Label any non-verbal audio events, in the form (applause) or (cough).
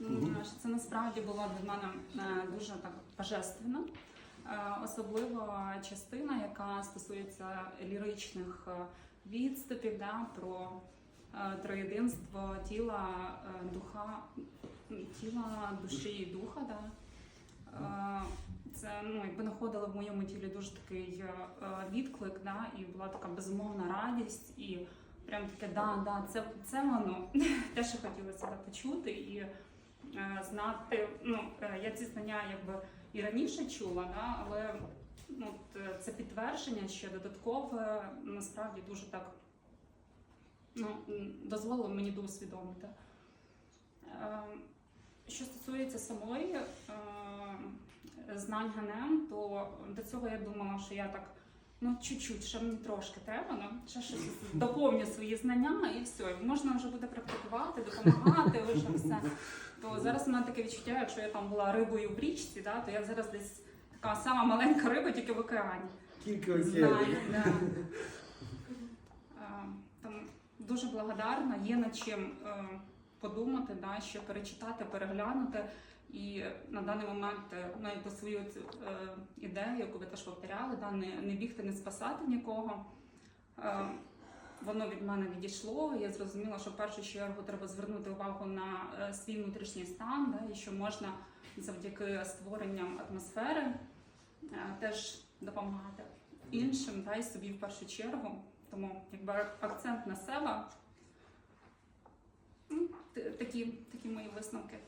М, що Це насправді було для мене е, дуже так божественно. Е, Особливо частина, яка стосується ліричних е, відступів, да, про е, троєдинство тіла, е, духа, тіла, душі і духа. Да. Е, Це ну, якби знаходила в моєму тілі дуже такий е, е, відклик, да, і була така безумовна радість, і прям таке, да, да, це, це воно. (laughs) Те, що хотілося да, почути і е, знати. Ну, е, я ці знання якби і раніше чула, да, але ну, е, це підтвердження ще додаткове, насправді дуже так ну, дозволило мені доусвідомити. Е, Що стосується самої е, знань ГНМ, то до цього я думала, що я так ну чуть-чуть, ще мені трошки треба, ну, ще щось доповню свої знання і все. Можна вже буде практикувати, допомагати, вже все. То зараз у мене таке відчуття, якщо я там була рибою в річці, да, то я зараз десь така сама маленька риба, тільки в океані. Тільки да. Е, Там дуже благодарна, є над чим е, подумати, да, ще перечитати, переглянути. І на даний момент е, навіть свою цю е, ідею, яку ви теж повторяли, да, не, не бігти, не спасати нікого. Е, воно від мене відійшло. Я зрозуміла, що в першу чергу треба звернути увагу на свій внутрішній стан, да, і що можна завдяки створенням атмосфери теж допомагати іншим, да, і собі в першу чергу. Тому якби акцент на себе. Такі, такі мої висновки.